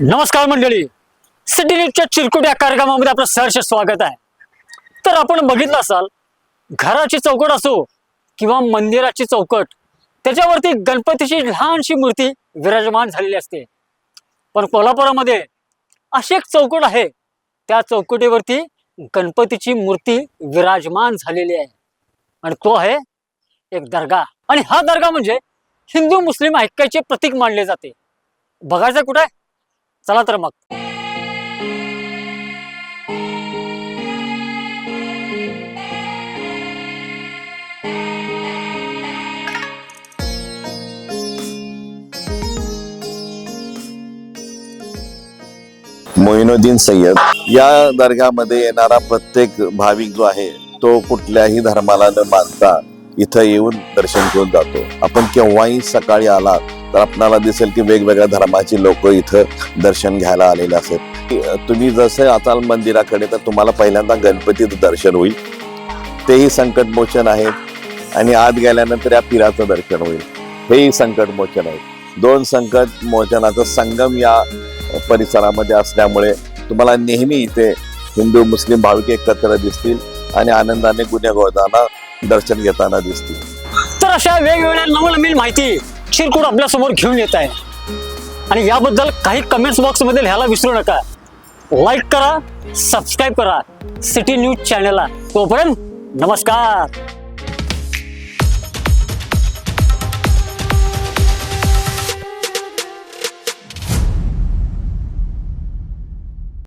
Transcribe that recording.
नमस्कार मंडळी. सिटी न्यूजच्या चिरकुट या कार्यक्रमामध्ये आपलं सहर्ष स्वागत आहे. तर आपण बघितलं असाल घराची चौकट असो किंवा मंदिराची चौकट त्याच्यावरती गणपतीची लहानशी मूर्ती विराजमान झालेली असते. पण कोल्हापुरामध्ये अशी एक चौकट आहे त्या चौकटीवरती गणपतीची मूर्ती विराजमान झालेली आहे. आणि तो आहे एक दर्गा. आणि हा दर्गा म्हणजे हिंदू मुस्लिम ऐक्याचे प्रतीक मानले जाते. बघायचं कुठं आहे? चला तर मग. मोहिनुद्दीन सय्यद या दर्ग्यामध्ये येणारा प्रत्येक भाविक जो आहे तो कुठल्याही धर्माला न मानता इथं येऊन दर्शन घेऊन जातो. आपण केव्हाही सकाळी आलात तर आपणाला दिसेल की वेगवेगळ्या धर्माची लोक इथं दर्शन घ्यायला आलेले असतात तुम्ही जसे असाल मंदिराकडे तर तुम्हाला पहिल्यांदा गणपतीचं दर्शन होईल. तेही संकटमोचन आहे. आणि आत गेल्यानंतर या पिराचं दर्शन होईल. हेही संकटमोचन आहे. दोन संकट मोचनाचा संगम या परिसरामध्ये असल्यामुळे तुम्हाला नेहमी इथे हिंदू मुस्लिम भाविक एकत्र दिसतील आणि आनंदाने गुन्हेगोदांना दर्शन घेताना दिसतील. तर अशा वेगवेगळ्या नवनवीन माहिती कोड आपल्यासमोर घेऊन येत आहे. आणि याबद्दल काही कमेंट्स बॉक्समध्ये लिहायला विसरू नका. लाईक करा सबस्क्राईब करा. सिटी न्यूज चॅनलला तोपर्यंत नमस्कार.